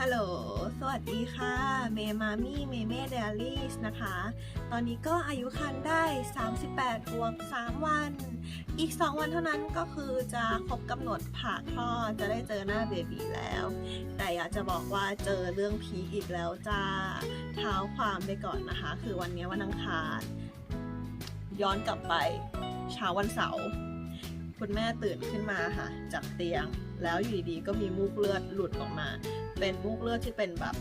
ฮัลโหล สวัสดีค่ะ เมมามี่ เมเม่เดลี่นะคะ ตอนนี้ก็อายุคันได้ 38บวก3วัน อีก 2 วันเท่านั้นก็คือจะครบกำหนดผ่าคลอด จะได้เจอหน้าเบบีแล้ว แต่อยากจะบอกว่าเจอเรื่องพีอีกแล้วจ้า เท้าความไปก่อนนะคะ คือวันนี้วันอังคาร ย้อนกลับไปเช้าวันเสาร์คุณแม่ตื่นขึ้นมาค่ะจากเตียง แล้วอยู่ดีๆก็มีมูกเลือดหลุดออกมา เป็นมูกเลือดที่เป็นแบบ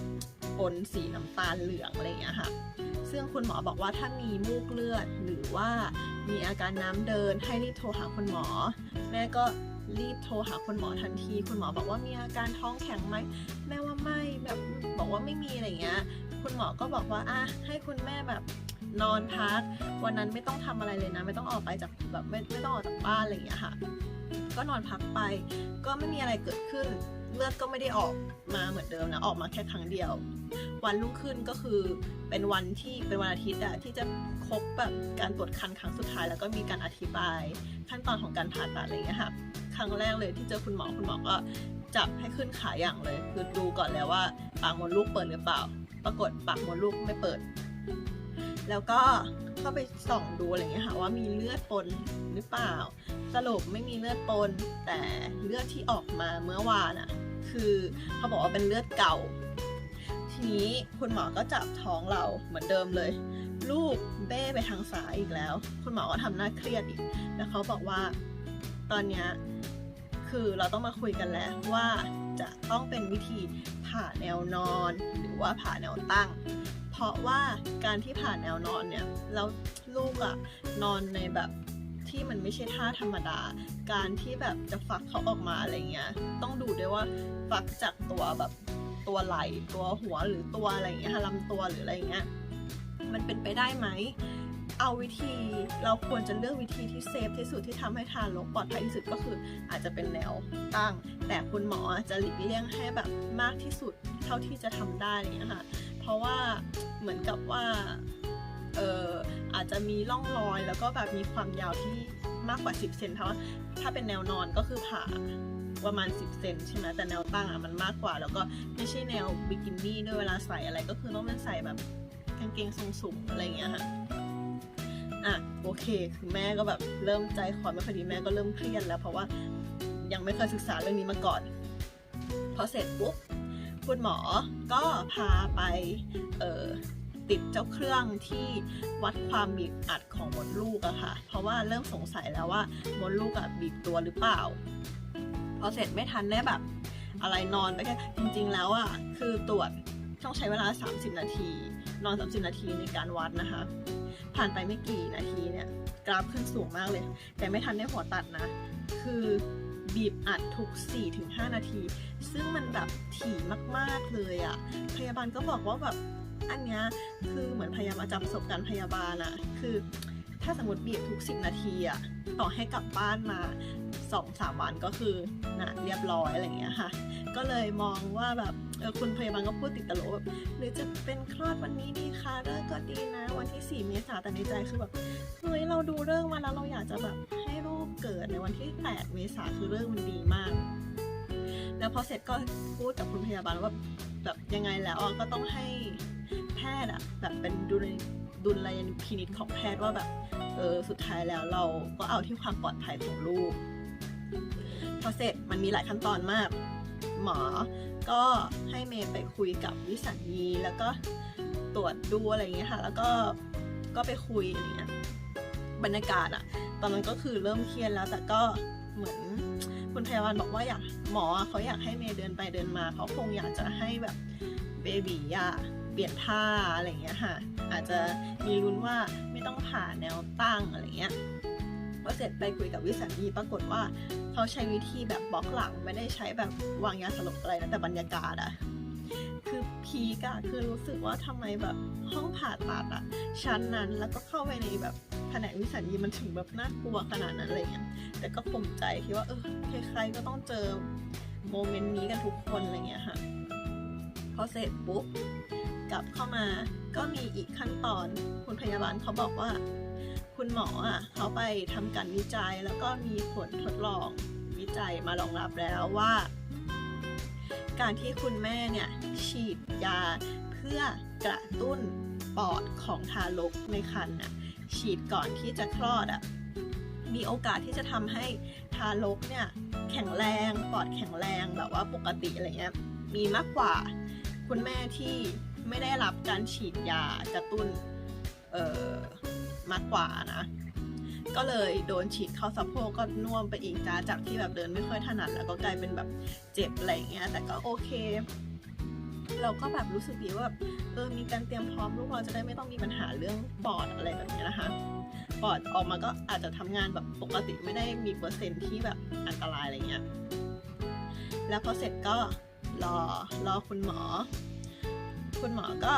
ปนสีน้ำตาลเหลืองอะไรอย่างเงี้ยค่ะ ซึ่งคุณหมอบอกว่าถ้ามีมูกเลือดหรือว่ามีอาการน้ำเดินให้รีบโทรหาคุณหมอ แม่ก็รีบโทรหาคุณหมอทันที คุณหมอบอกว่ามีอาการท้องแข็งไหมแม่ว่าไม่แบบบอกว่าไม่มีอะไรอย่างเงี้ย คุณหมอก็บอกว่าอะให้คุณแม่แบบนอนพัก วันนั้นไม่ต้องทำอะไรเลยนะ ไม่ต้องออกไปจากแบบไม่ไม่ต้องออกจากบ้านอะไรอย่างเงี้ยค่ะ ก็นอนพักไป ก็ไม่มีอะไรเกิดขึ้น เลือดก็ไม่ได้ออกมาเหมือนเดิมนะออกมาแค่ครั้งเดียว วันรุ่งขึ้นก็คือเป็นวันที่เป็นวันอาทิตย์อะที่จะครบแบบการตรวจคันครั้งสุดท้าย แล้วก็มีการอธิบายขั้นตอนของการผ่าตัดอะไรอย่างเงี้ยค่ะครั้งแรกเลยที่เจอคุณหมอคุณหมอก็จับให้ขึ้นขาอย่างเลย คือดูก่อนแล้วว่าปากมดลูกเปิดหรือเปล่า ปรากฏปากมดลูกไม่เปิด แล้วก็เข้าไปส่องดูอะไรอย่างเงี้ยค่ะว่ามีเลือดปนหรือเปล่า สรุปไม่มีเลือดปนแต่เลือดที่ออกมาเมื่อวานอะ คือเขาบอกว่าเป็นเลือดเก่า ทีนี้คุณหมอก็จับท้องเราเหมือนเดิมเลย ลูกเบ้ไปทางซ้ายอีกแล้ว คุณหมอก็ทำหน้าเครียดอีก แล้วเขาบอกว่าตอนนี้คือเราต้องมาคุยกันแล้วว่าจะต้องเป็นวิธีผ่าแนวนอน หรือว่าผ่าแนวตั้ง เพราะว่าการที่ผ่าแนวนอนเนี่ยแล้วลูกอะนอนในแบบ ที่มันไม่ใช่ท่าธรรมดา การที่แบบจะฟักเขาออกมาอะไรเงี้ย ต้องดูด้วยว่าฟักจากตัวแบบตัวไหลตัวหัวหรือตัวอะไรเงี้ยค่ะลำตัวหรืออะไรเงี้ย มันเป็นไปได้ไหม เอาวิธีเราควรจะเลือกวิธีที่เซฟที่สุดที่ทำให้ทารกปลอดภัยที่สุดก็คืออาจจะเป็นแนวตั้ง แต่คุณหมอจะหลีกเลี่ยงให้แบบมากที่สุดเท่าที่จะทำได้อะไรเงี้ยค่ะ เพราะว่าเหมือนกับว่า เอออาจจะมีร่องรอยแล้วก็แบบมีความยาวที่มากกว่า 10 เซนเพราะว่าถ้าเป็นแนวนอนก็คือผ่าประมาณ 10 เซนใช่ไหมแต่แนวตั้งอะมันมากกว่า แล้วก็ไม่ใช่แนวบิกินี่ด้วยเวลาใส่อะไรก็คือต้องเป็นใส่แบบกางเกงทรงสูงอะไรอย่างเงี้ยค่ะอะโอเคคือแม่ก็แบบเริ่มใจคอไม่ค่อดีแม่ก็เริ่มเครียดแล้ว เพราะว่ายังไม่เคยศึกษาเรื่องนี้มาก่อน พอเสร็จปุ๊บคุณหมอก็พาไปเออ ติดเจ้าเครื่องที่วัดความบีบอัดของมดลูกอะค่ะ เพราะว่าเริ่มสงสัยแล้วว่ามดลูกอะบีบตัวหรือเปล่า พอเสร็จไม่ทันได้แบบ อะไรนอนไปแค่จริง ๆ แล้วอะคือตรวจต้องใช้เวลา 30 นาที นอน 30 นาทีในการวัดนะคะ ผ่านไปไม่กี่นาทีเนี่ยกราฟขึ้นสูงมากเลย แต่ไม่ทันได้หัวตัดนะ คือบีบอัดทุก 4-5 นาที ซึ่งมันแบบถี่มากๆเลยอะ่ะ พยาบาลก็บอกว่าแบบ อันเนี้ยคือเหมือนพยายามมาจับประสบการณ์พยาบาลอะคือถ้าสมมติบีบทุก10นาทีอะต่อให้กลับบ้านมา2-3วันก็คือนะเรียบร้อยอะไรเงี้ยค่ะ ก็เลยมองว่าแบบเออคุณพยาบาลก็พูดติดตลกแบบหรือจะเป็นคลอดวันนี้ดีคะเลิกก็ดีนะ วันที่ 4 เมษาแต่ในใจคือแบบเฮ้ยเราดูเรื่องมาแล้วเราอยากจะแบบให้ลูกเกิดในวันที่ 8 เมษาคือเรื่องมันดีมาก แล้วพอเสร็จก็พูดกับคุณพยาบาลว่าแบบยังไงแล้วอะก็ต้องให้ ทย์อะแบบเป็นดุลดุลยพินิจของแพทย์ว่าแบบเออสุดท้ายแล้วเราก็เอาที่ความปลอดภัยของลูกพอเสร็จมันมีหลายขั้นตอนมาก หมอก็ให้เมย์ไปคุยกับวิสัญญีแล้วก็ตรวจดูอะไรอย่างเงี้ยค่ะ แล้วก็ก็ไปคุยอะไรเงี้ยบรรยากาศอะตอนนั้นก็คือเริ่มเครียดแล้วแต่ก็เหมือนคุณพยาบาลบอกว่าอยากหมอเขาอยากให้เมย์เดินไปเดินมาเขาคงอยากจะให้แบบเบบีอะ เปลี่ยนท่าอะไรเงี้ยค่ะ อาจจะมีลุ้นว่าไม่ต้องผ่าแนวตั้งอะไรเงี้ยพอเสร็จไปคุยกับวิสัญญีปรากฏว่าเขาใช้วิธีแบบบล็อกหลังไม่ได้ใช้แบบวางยาสลบอะไรนะแต่บรรยากาศอะคือพีกอะคือรู้สึกว่าทำไมแบบห้องผ่าตัดอะชั้นนั้นแล้วก็เข้าไปในแบบแผนกวิสัญญีมันถึงแบบน่ากลัวขนาดนั้นอะไรเงี้ยแต่ก็ภูมิใจที่ว่าเออใครๆก็ต้องเจอโมเมนต์นี้กันทุกคนอะไรเงี้ยค่ะพอเสร็จปุ๊บ กลับเข้ามา ก็มีอีกขั้นตอนคุณพยาบาลเขาบอกว่า คุณหมออะเขาไปทำการวิจัยแล้วก็มีผลทดลองวิจัยมารองรับแล้วว่า การที่คุณแม่เนี่ยฉีดยาเพื่อกระตุ้นปอดของทารกในครรภ์น่ะฉีดก่อนที่จะคลอดอะมีโอกาสที่จะทำให้ทารกเนี่ยแข็งแรงปอดแข็งแรงแบบว่าปกติอะไรเงี้ยมีมากกว่าคุณแม่ที่ ไม่ได้รับการฉีดยากระตุ้นเอ่อมากกว่านะ ก็เลยโดนฉีดเข้าสะโพกก็น่วมไปอีกจ้าจากที่แบบเดินไม่ค่อยถนัดแล้วก็กลายเป็นแบบเจ็บอะไรเงี้ยแต่ก็โอเค เราก็แบบรู้สึกดีว่าแบบเออมีการเตรียมพร้อมลูกเราจะได้ไม่ต้องมีปัญหาเรื่องปอดอะไรแบบนี้นะคะปอดออกมาก็อาจจะทำงานแบบปกติไม่ได้มีเปอร์เซ็นต์ที่แบบอันตรายอะไรเงี้ยแล้วพอเสร็จก็รอรอคุณหมอ คุณหมอก็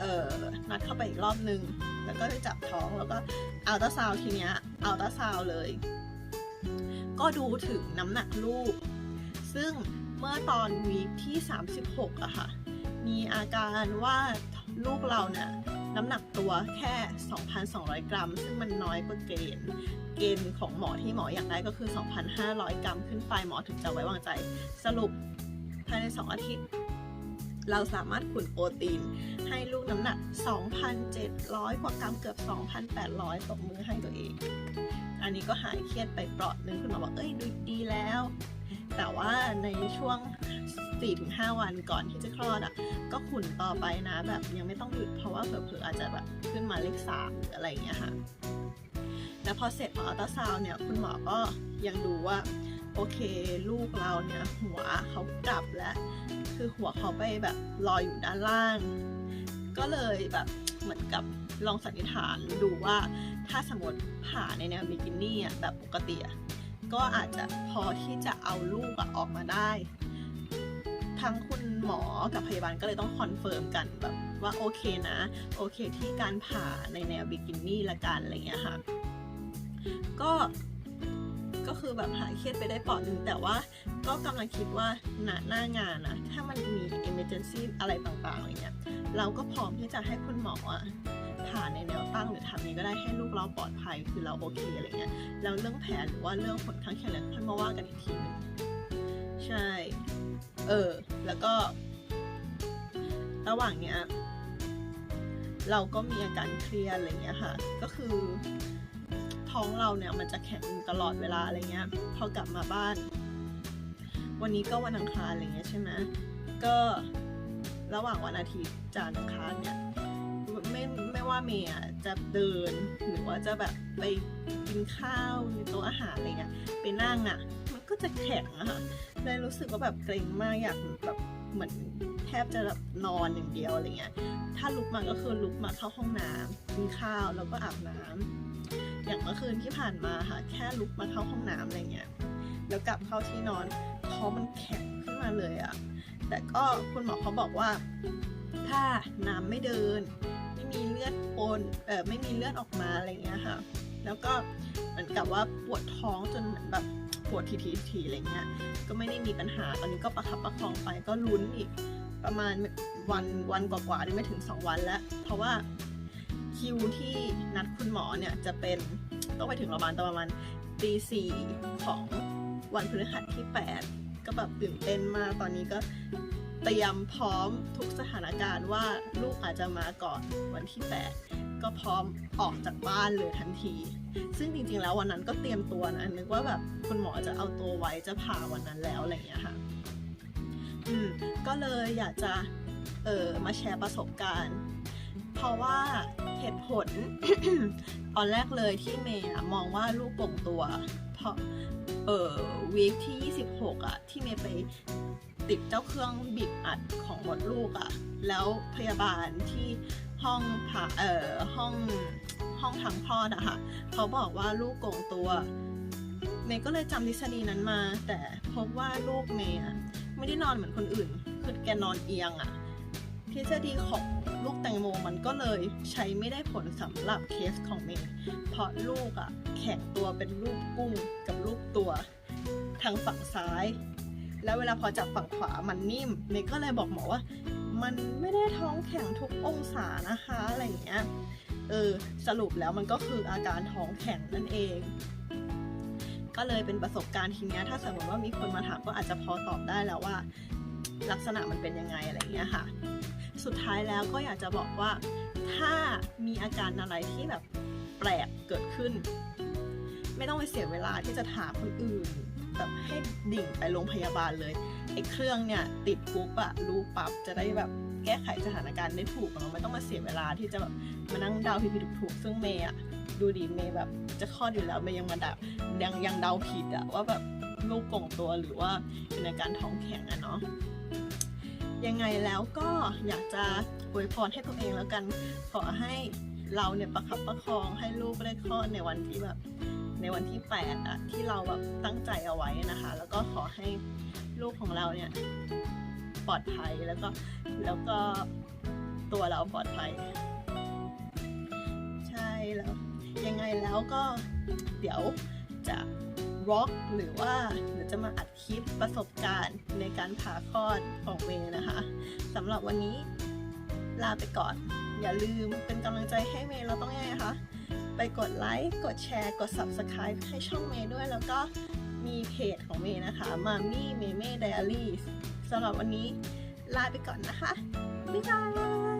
เออนัดเข้าไปอีกรอบนึง แล้วก็ไปจับท้องแล้วก็อัลตราซาวทีเนี้ยอัลตราซาวเลย ก็ดูถึงน้ำหนักลูก ซึ่งเมื่อตอนวีคที่ 36อะค่ะ มีอาการว่าลูกเราเนี่ยน้ำหนักตัวแค่ 2,200 กรัม ซึ่งมันน้อยกว่าเกณฑ์ เกณฑ์ของหมอที่หมออยากได้ก็คือ 2,500 กรัม ขึ้นไปหมอถึงจะไว้วางใจ สรุปภายใน 2 อาทิตย์ เราสามารถขุนโปรตีน ให้ลูกน้ำหนัก 2,700 กว่ากรัมเกือบ 2,800ตบมือให้ตัวเอง อันนี้ก็หายเครียดไปเปราะนึงคุณหมอบอกเอ้ยดูดีแล้ว แต่ว่าในช่วง 4-5 วันก่อนที่จะคลอดอะ ก็ขุนต่อไปนะ แบบยังไม่ต้องหยุดเพราะว่าเผลอๆอาจจะแบบขึ้นมาเลขสามหรืออะไรอย่างเงี้ยค่ะแล้วพอเสร็จพออัลตราซาวน์เนี่ยคุณหมอก็ยังดูว่าโอเค ลูกเราเนี่ยหัวเขากลับแล้ว คือหัวเขาไปแบบลอยอยู่ด้านล่าง ก็เลยแบบเหมือนกับลองสันนิษฐานดูว่าถ้าสมมติผ่าในแนวบิกินี่อะแบบปกติอะก็อาจจะพอที่จะเอาลูกอะออกมาได้ ทั้งคุณหมอกับพยาบาลก็เลยต้องคอนเฟิร์มกันแบบว่าโอเคนะ โอเคที่การผ่าในแนวบิกินี่ละกันอะไรเงี้ยค่ะ ก็ ก็คือแบบหายเครียดไปได้ปอดหนึ่งแต่ว่าก็กำลังคิดว่าหน้าหน้างานนะถ้ามันมี emergency อะไรต่างๆอะไรเงี้ยเราก็พร้อมที่จะให้คุณหมออะผ่าในแนวตั้งหรือทำนี้ก็ได้ให้ลูกเราปลอดภัยคือเราโอเคอะไรเงี้ยแล้วเรื่องแผลหรือว่าเรื่องผลข้างเคียงอะไรค่อยมาว่ากันอีกทีหนึงใช่ เออ แล้วก็ ระหว่างเนี้ยเราก็มีอาการเครียดอะไรเงี้ยค่ะ ก็คือ ท้องเราเนี่ยมันจะแข็งตลอดเวลาอะไรเงี้ย พอกลับมาบ้าน วันนี้ก็วันอังคารอะไรเงี้ยใช่ไหมก็ระหว่างวันอาทิตย์จานทร์อังคารเนี่ยไม่ไม่ว่าเมย์จะเดินหรือว่าจะแบบไปกินข้าวในโต๊ะอาหารอะไรเงี้ยไปนั่งอะมันก็จะแข็งอะค่ะเลยรู้สึกว่าแบบเกรงมากอยากแบบเหมือนแทบจะแบบนอนอย่างเดียวอะไรเงี้ยถ้าลุกมาก็คือลุกมาเข้าห้องน้ำกินข้าวแล้วก็อาบน้ำ อย่างเมื่อคืนที่ผ่านมาค่ะ แค่ลุกมาเข้าห้องน้ำอะไรเงี้ยแล้วกลับเข้าที่นอนท้องมันแข็งขึ้นมาเลยอะแต่ก็คุณหมอเขาบอกว่า ถ้าน้ำไม่เดิน ไม่มีเลือดปนเออไม่มีเลือดออกมาอะไรเงี้ยค่ะ แล้วก็เหมือนกับว่าปวดท้องจนเหมือนแบบปวดทีทีทีอะไรเงี้ย ก็ไม่ได้มีปัญหาตอนนี้ก็ประคับประคองไปก็ลุ้นอีกประมาณวันวันกว่าๆนี่ไม่ถึง 2 วันแล้ว เพราะว่า คิวที่นัดคุณหมอเนี่ยจะเป็นต้องไปถึงโรงพยาบาลตอนประมาณตีสี่ของวันพฤหัสที่ 8 ก็แบบตื่นเต้นมากตอนนี้ก็เตรียมพร้อมทุกสถานการณ์ว่าลูกอาจจะมาก่อนวันที่ 8 ก็พร้อมออกจากบ้านเลยทันที ซึ่งจริงๆแล้ววันนั้นก็เตรียมตัวนะนึกว่าแบบคุณหมอจะเอาตัวไว้จะผ่าวันนั้นแล้วอะไรอย่างเงี้ยค่ะอืมก็เลยอยากจะเออมาแชร์ประสบการณ์ เพราะว่าเหตุผล ตอนแรกเลยที่เมย์มองว่าลูกโป่งตัว เพราะเออวีคที่ 26อะที่เมย์ไปติดเจ้าเครื่องบีบอัดของมดลูกอะแล้วพยาบาลที่ห้องผ่าเอ่อห้องห้องทำคลอดอะค่ะเขาบอกว่าลูกโก่งตัว เมย์ก็เลยจำทฤษฎีนั้นมา แต่พบว่าลูกเมย์ไม่ได้นอนเหมือนคนอื่น คือแกนอนเอียงอะ ทฤษฎีของลูกแตงโมมันก็เลยใช้ไม่ได้ผลสำหรับเคสของเมย์เพราะลูกอะแข็งตัวเป็นรูปกุ้งกับรูปตัว ทางฝั่งซ้าย แล้วเวลาพอจับฝั่งขวามันนิ่มเมย์ก็เลยบอกหมอว่า มันไม่ได้ท้องแข็งทุกองศานะคะอะไรอย่างเงี้ยเออสรุปแล้วมันก็คืออาการท้องแข็งนั่นเอง ก็เลยเป็นประสบการณ์ทีเนี้ยถ้าสมมติว่ามีคนมาถามก็อาจจะพอตอบได้แล้วว่า ลักษณะมันเป็นยังไงอะไรเงี้ยค่ะ สุดท้ายแล้วก็อยากจะบอกว่าถ้ามีอาการอะไรที่แบบแปลกเกิดขึ้น ไม่ต้องไปเสียเวลาที่จะถามคนอื่นแบบให้ดิ่งไปโรงพยาบาลเลยไอ้เครื่องเนี่ยติดปุ๊บอะรู้ปั๊บจะได้แบบแก้ไขสถานการณ์ได้ถูกเนาไม่ต้องมาเสียเวลาที่จะแบบมานั่งเดาผิดถูกซึ่งเมย์อะดูดีเมย์แบบจะคลอดอยู่แล้วเมย์ยังมาเดายังยังเดาผิดอะว่าแบบลูกโก่งตัวหรือว่าเป็นอาการท้องแข็งอะเนาะ ยังไงแล้วก็อยากจะอวยพรให้ตัวเองแล้วกัน ขอให้เราเนี่ยประคับประคองให้ลูกได้คลอดในวันที่แบบในวันที่แปดอะที่เราแบบตั้งใจเอาไว้นะคะ แล้วก็ขอให้ลูกของเราเนี่ยปลอดภัยแล้วก็แล้วก็ตัวเราปลอดภัย ใช่แล้วยังไงแล้วก็เดี๋ยว จะร็อกหรือว่าเดี๋ยวจะมาอัดคลิปประสบการณ์ในการผ่าคลอดของเมย์นะคะสำหรับวันนี้ลาไปก่อน อย่าลืมเป็นกำลังใจให้เมย์เราต้องยังไงคะไปกดไลค์กดแชร์ กด Subscribe ให้ช่องเมย์ด้วย แล้วก็มีเพจของเมย์นะคะมามี่เมเม่ไดอารี่สำหรับวันนี้ลาไปก่อนนะคะ บ๊ายบาย